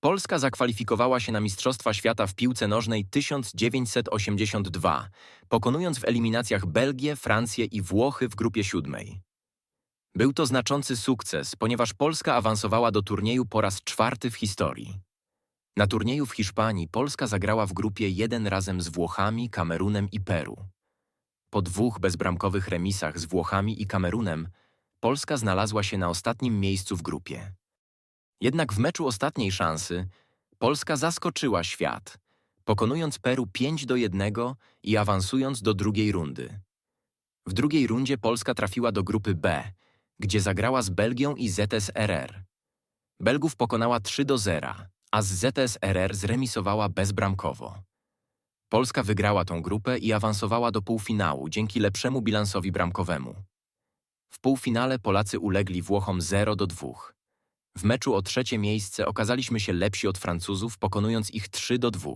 Polska zakwalifikowała się na Mistrzostwa Świata w piłce nożnej 1982, pokonując w eliminacjach Belgię, Francję i Włochy w grupie siódmej. Był to znaczący sukces, ponieważ Polska awansowała do turnieju po raz czwarty w historii. Na turnieju w Hiszpanii Polska zagrała w grupie jeden razem z Włochami, Kamerunem i Peru. Po dwóch bezbramkowych remisach z Włochami i Kamerunem Polska znalazła się na ostatnim miejscu w grupie. Jednak w meczu ostatniej szansy Polska zaskoczyła świat, pokonując Peru 5 do 1 i awansując do drugiej rundy. W drugiej rundzie Polska trafiła do grupy B, gdzie zagrała z Belgią i ZSRR. Belgów pokonała 3 do 0, a z ZSRR zremisowała bezbramkowo. Polska wygrała tą grupę i awansowała do półfinału dzięki lepszemu bilansowi bramkowemu. W półfinale Polacy ulegli Włochom 0 do 2. W meczu o trzecie miejsce okazaliśmy się lepsi od Francuzów, pokonując ich 3 do 2.